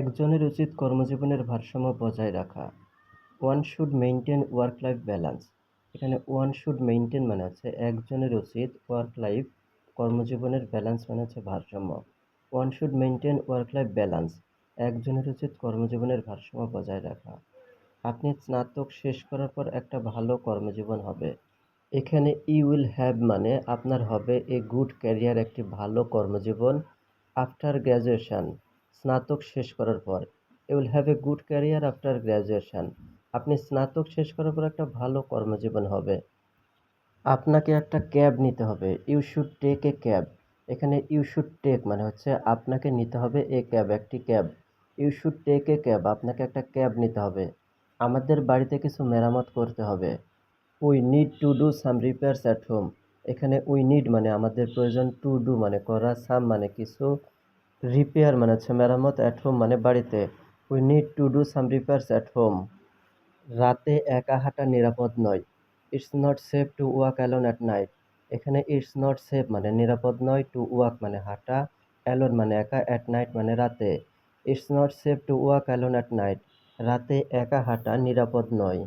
একজনের উচিত কর্মজীবনের ভারসাম্য বজায় রাখা। One should maintain work life balance এখানে ওয়ান শুড মেনটেন মানে হচ্ছে একজনের উচিত ওয়ার্ক লাইফ কর্মজীবনের ব্যালেন্স মানে হচ্ছে ভারসাম্য। One should maintain work life balance একজনের উচিত কর্মজীবনের ভারসাম্য বজায় রাখা। আপনি স্নাতক শেষ করার পর একটা ভালো কর্মজীবন হবে। এখানে ই উইল হ্যাভ মানে আপনার হবে এ গুড ক্যারিয়ার একটি ভালো কর্মজীবন। আফটার গ্র্যাজুয়েশন স্নাতক শেষ করার পর you will have a good career after graduation. আপনি স্নাতক শেষ করার পর একটা ভালো কর্মজীবন হবে। আপনাকে একটা ক্যাব নিতে হবে। You should take a cab. এখানে ইউ শুড টেক মানে হচ্ছে আপনাকে নিতে হবে এ ক্যাব, একটি cab. You should take a cab, আপনাকে একটা ক্যাব নিতে হবে। আমাদের বাড়িতে কিছু মেরামত করতে হবে। We need to do some repairs at home. এখানে উই নিড মানে আমাদের প্রয়োজন টু ডু মানে করা, সাম মানে কিছু। রিপেয়ার মানে হচ্ছে মেরামত অ্যাট হোম মানে বাড়িতে। We need to do some repairs at home রাতে একা হাঁটা নিরাপদ নয়। It's not safe to walk alone at night এখানে ইটস নট সেফ মানে নিরাপদ নয়। টু ওয়াক মানে হাঁটা অ্যালোন মানে একা অ্যাট নাইট মানে রাতে। It's not safe to walk alone at night রাতে একা হাঁটা নিরাপদ নয়।